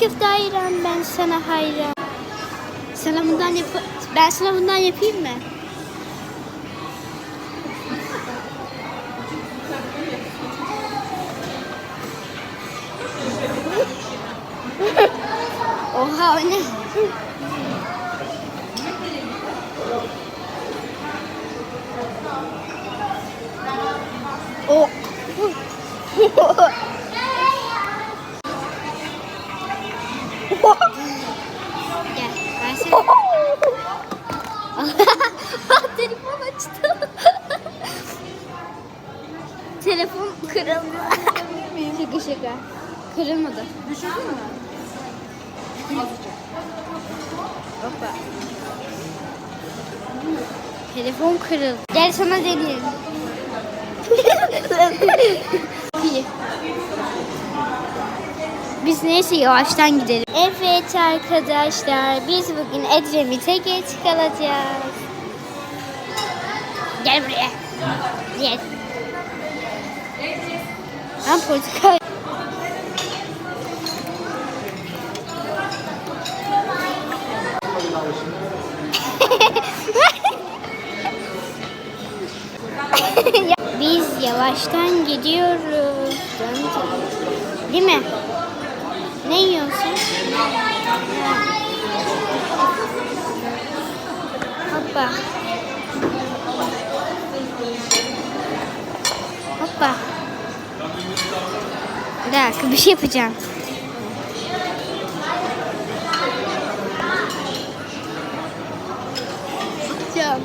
Köfte ayran ben sana hayran. Sana bundan yap ben sana bundan yapayım mı? Oha o ne? Telefon kırıldı. şaka şaka. Kırılmadı. Düşürdün mü? Hoppa. Telefon kırıldı. Gel sana deneyelim. İyi. Biz neyse yavaştan gidelim. Evet arkadaşlar biz bugün Edremit'e geç kalacağız. Gel buraya. Gel. Ben politika Biz yavaştan gidiyoruz. Değil mi? Ne yiyorsun? Hoppa. Bir dakika bir şey yapacağım. Yapacağım.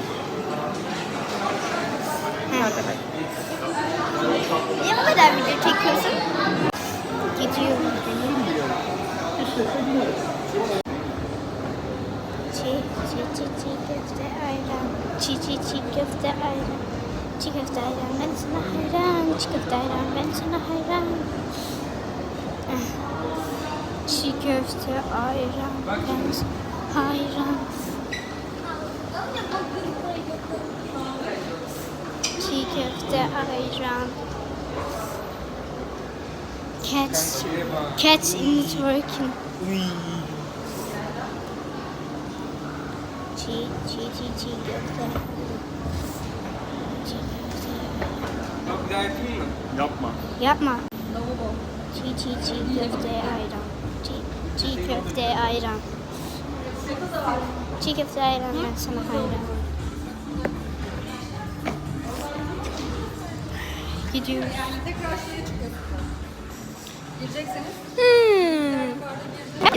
Niye bu kadar video çekiyorsun? Gidiyorum. Çiğ, çiğ, çiğ, çiğ köfte ayran. Çiğ, çiğ, çiğ köfte ayran. Çiğ köfte ayran ben sana hayran. Çiğ köfte ayran ben sana hayran. Çiğ köfte ayran hayran. Çiğ köfte ayran. Cats. Cats in working. Çiğ, çiğ, çiğ, çiğ köfte. Çiğ köfte. Bak bir daha yapayım mı? Yapma. Yapma. Çiğ, çiğ, çiğ ayran. Çiğ, çiğ köfte ayran. Çiğ köfte ayran ben sana hayran. Gidiyoruz. Tekrar şeye çıkıyorsun. Girecekseniz Hmm.